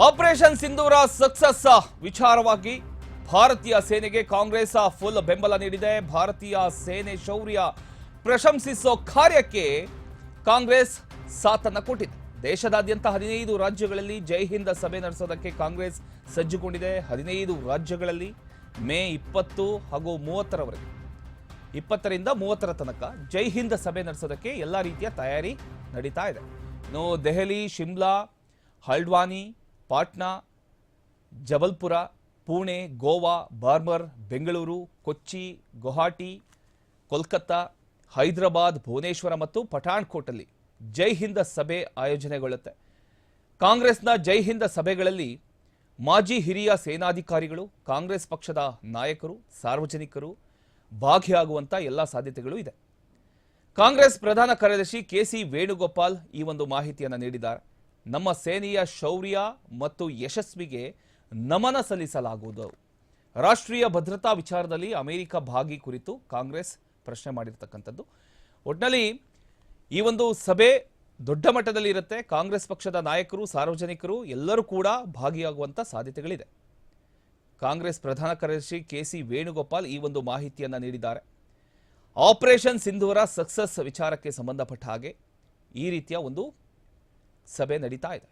Operation ಸಿಂಧೂರ success ವಿಚಾರವಾಗಿ ಭಾರತೀಯ ಸೇನೆಗೆ ಕಾಂಗ್ರೆಸ್ ಫುಲ್ ಬೆಂಬಲ ನೀಡಿದೆ. ಭಾರತೀಯ ಸೇನೆ ಶೌರ್ಯ ಪ್ರಶಂಸಿಸೋ ಕಾರ್ಯಕ್ಕೆ ಕಾಂಗ್ರೆಸ್ ಸಾಥನ್ನ ಕೊಟ್ಟಿದೆ. ದೇಶದಾದ್ಯಂತ ಹದಿನೈದು ರಾಜ್ಯಗಳಲ್ಲಿ ಜೈ ಹಿಂದ್ ಸಭೆ ನಡೆಸೋದಕ್ಕೆ ಕಾಂಗ್ರೆಸ್ ಸಜ್ಜುಗೊಂಡಿದೆ. ಹದಿನೈದು ರಾಜ್ಯಗಳಲ್ಲಿ ಮೇ ಇಪ್ಪತ್ತು ಹಾಗೂ ಮೂವತ್ತರವರೆಗೆ. ಇಪ್ಪತ್ತರಿಂದ ಮೂವತ್ತರ ತನಕ ಜೈ ಹಿಂದ್ ಸಭೆ ನಡೆಸೋದಕ್ಕೆ ಎಲ್ಲ ರೀತಿಯ ತಯಾರಿ ನಡೀತಾ ಇದೆ. ಇನ್ನು ದೆಹಲಿ, ಶಿಮ್ಲಾ ಹಲ್ಡ್ವಾನಿ ಪಾಟ್ನಾ, ಜಬಲ್ಪುರ, ಪುಣೆ, ಗೋವಾ, ಬಾರ್ಮರ್, ಬೆಂಗಳೂರು, ಕೊಚ್ಚಿ, ಗುವಾಹಟಿ, ಕೋಲ್ಕತ್ತಾ, ಹೈದರಾಬಾದ್, ಭುವನೇಶ್ವರ ಮತ್ತು ಪಠಾಣ್ಕೋಟಲ್ಲಿ ಜೈ ಹಿಂದ ಸಭೆ ಆಯೋಜನೆಗೊಳ್ಳುತ್ತೆ. ಕಾಂಗ್ರೆಸ್ನ ಜೈ ಹಿಂದ ಸಭೆಗಳಲ್ಲಿ ಮಾಜಿ ಹಿರಿಯ ಸೇನಾಧಿಕಾರಿಗಳು, ಕಾಂಗ್ರೆಸ್ ಪಕ್ಷದ ನಾಯಕರು, ಸಾರ್ವಜನಿಕರು ಭಾಗಿಯಾಗುವಂಥ ಎಲ್ಲ ಸಾಧ್ಯತೆಗಳು ಇದೆ. ಕಾಂಗ್ರೆಸ್ ಪ್ರಧಾನ ಕಾರ್ಯದರ್ಶಿ ಕೆಸಿ ವೇಣುಗೋಪಾಲ್ ಈ ಒಂದು ಮಾಹಿತಿಯನ್ನು ನೀಡಿದ್ದಾರೆ. ನಮ್ಮ ಸೇನೆಯ ಶೌರ್ಯ ಮತ್ತು ಯಶಸ್ವಿಗೆ ನಮನ ಸಲ್ಲಿಸಲಾಗುವುದು. ರಾಷ್ಟ್ರೀಯ ಭದ್ರತಾ ವಿಚಾರದಲ್ಲಿ ಅಮೆರಿಕ ಭಾಗಿ ಕುರಿತು ಕಾಂಗ್ರೆಸ್ ಪ್ರಶ್ನೆ ಮಾಡಿರ್ತಕ್ಕಂಥದ್ದು. ಒಟ್ಟಿನಲ್ಲಿ ಈ ಒಂದು ಸಭೆ ದೊಡ್ಡ ಮಟ್ಟದಲ್ಲಿ ಇರುತ್ತೆ. ಕಾಂಗ್ರೆಸ್ ಪಕ್ಷದ ನಾಯಕರು, ಸಾರ್ವಜನಿಕರು ಎಲ್ಲರೂ ಕೂಡ ಭಾಗಿಯಾಗುವಂಥ ಸಾಧ್ಯತೆಗಳಿದೆ. ಕಾಂಗ್ರೆಸ್ ಪ್ರಧಾನ ಕಾರ್ಯದರ್ಶಿ ಕೆ ಸಿ ವೇಣುಗೋಪಾಲ್ ಈ ಒಂದು ಮಾಹಿತಿಯನ್ನು ನೀಡಿದ್ದಾರೆ. ಆಪರೇಷನ್ ಸಿಂಧೂರ ಸಕ್ಸಸ್ ವಿಚಾರಕ್ಕೆ ಸಂಬಂಧಪಟ್ಟ ಹಾಗೆ ಈ ರೀತಿಯ ಒಂದು ಸಭೆ ನಡೀತಾ ಇದೆ